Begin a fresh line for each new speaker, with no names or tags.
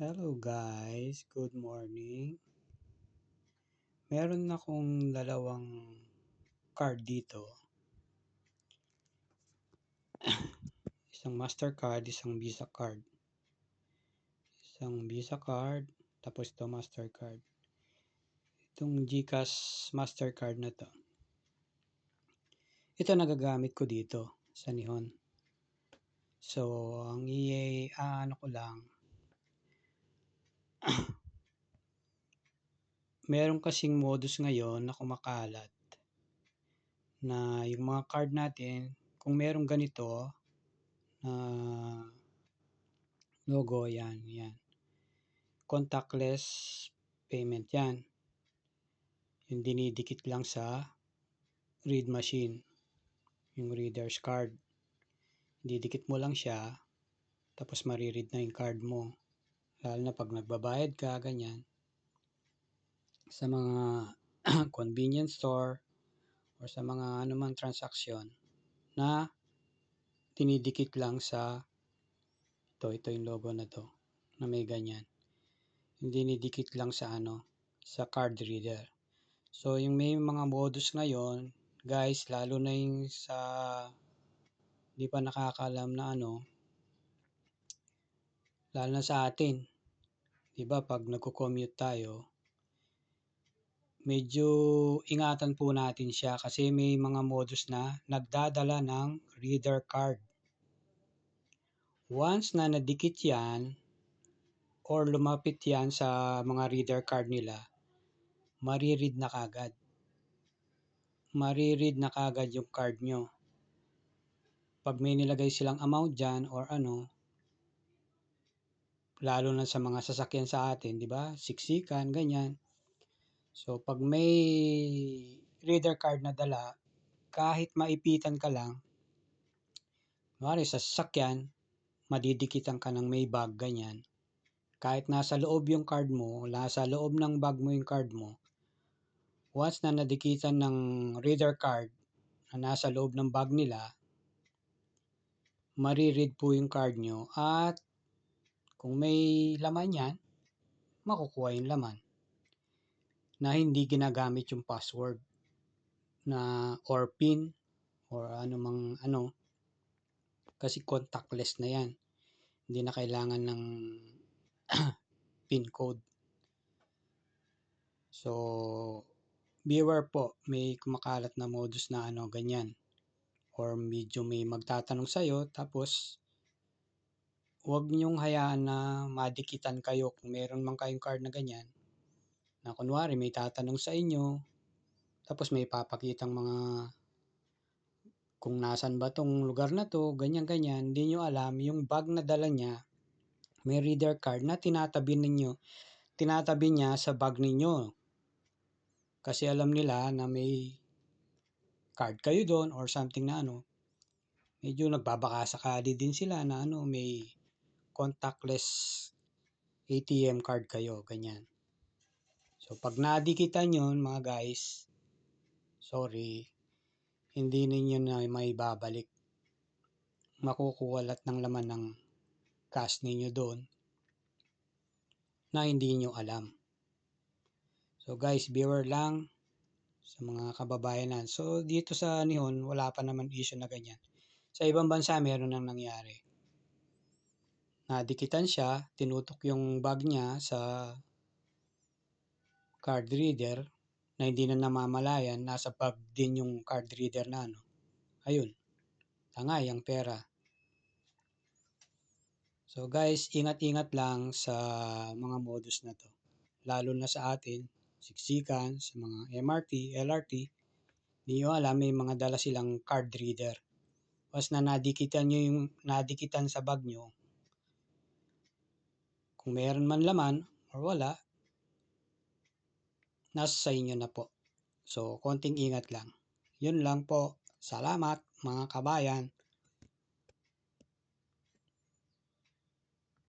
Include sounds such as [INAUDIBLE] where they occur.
Hello guys, good morning. Meron akong dalawang card dito. [COUGHS] isang Mastercard, isang Visa card. Isang Visa card, tapos ito Mastercard. Itong GCash Mastercard na to. Ito nagagamit ko dito sa Nihon. So, ang EA, ah, ano ko lang, meron kasing modus ngayon na kumakalat na yung mga card natin, kung merong ganito na logo, yan, yan. Contactless payment yan. Yung dinidikit lang sa read machine, yung reader's card. Didikit mo lang siya, tapos mariread na yung card mo. Lalo na pag nagbabayad ka, ganyan. Sa mga [CLEARS THROAT] convenience store or sa mga anumang transaksyon na tinidikit lang sa ito, ito yung logo na to na may ganyan. Hindi nidikit lang sa ano, sa card reader. So, yung may mga modus ngayon, guys, lalo na yung sa di pa nakakalam na ano, lalo na sa atin, di ba pag nagko-commute tayo, medyo ingatan po natin siya kasi may mga modus na nagdadala ng reader card. Once na nadikit yan, or lumapit yan sa mga reader card nila, mariread na kagad. Mariread na kagad yung card nyo pag may nilagay silang amount dyan or ano, lalo na sa mga sasakyan sa atin, di ba? Siksikan, ganyan. So, pag may reader card na dala, kahit maipitan ka lang, mari sa sasakyan, madidikitan ka ng may bag, ganyan. Kahit nasa loob yung card mo, nasa loob ng bag mo yung card mo, once na nadikitan ng reader card na nasa loob ng bag nila, mariread po yung card nyo at kung may laman yan, makukuha yung laman na hindi ginagamit yung password na or pin or ano mang ano. Kasi contactless na yan. Hindi na kailangan ng [CLEARS THROAT] pin code. So beware po may kumakalat na modus na ano ganyan. Or medyo may magtatanong sa'yo tapos huwag niyong hayaan na madikitan kayo kung meron man kayong card na ganyan. Na kunwari may tatanong sa inyo tapos may papakitang mga kung nasan ba tong lugar na to, ganyan-ganyan, hindi nyo alam, yung bag na dala niya, may reader card na tinatabi ninyo, tinatabi niya sa bag ninyo. Kasi alam nila na may card kayo doon or something na ano, medyo nagbabaka sakali din sila na ano, may contactless ATM card kayo, ganyan. So, pag nadikitan yun, mga guys, sorry, hindi ninyo na may babalik. Makukuwalat ng laman ng cash ninyo doon na hindi nyo alam. So guys, beware lang sa mga kababayan na. So, dito sa Nihon, wala pa naman issue na ganyan. Sa ibang bansa, meron nang nangyari. Nadikitan siya, tinutok yung bag niya sa card reader na hindi na namamalayan, nasa bag din yung card reader na ano. Ayun, tangay ang pera. So guys, ingat-ingat lang sa mga modus na to. Lalo na sa atin, siksikan, sa mga MRT, LRT, hindi nyo alam, may mga dala silang card reader. Once na nadikitan nyo yung nadikitan sa bag nyo, kung meron man laman or wala, nasa sa inyo na po. So, konting ingat lang. Yun lang po. Salamat mga kabayan.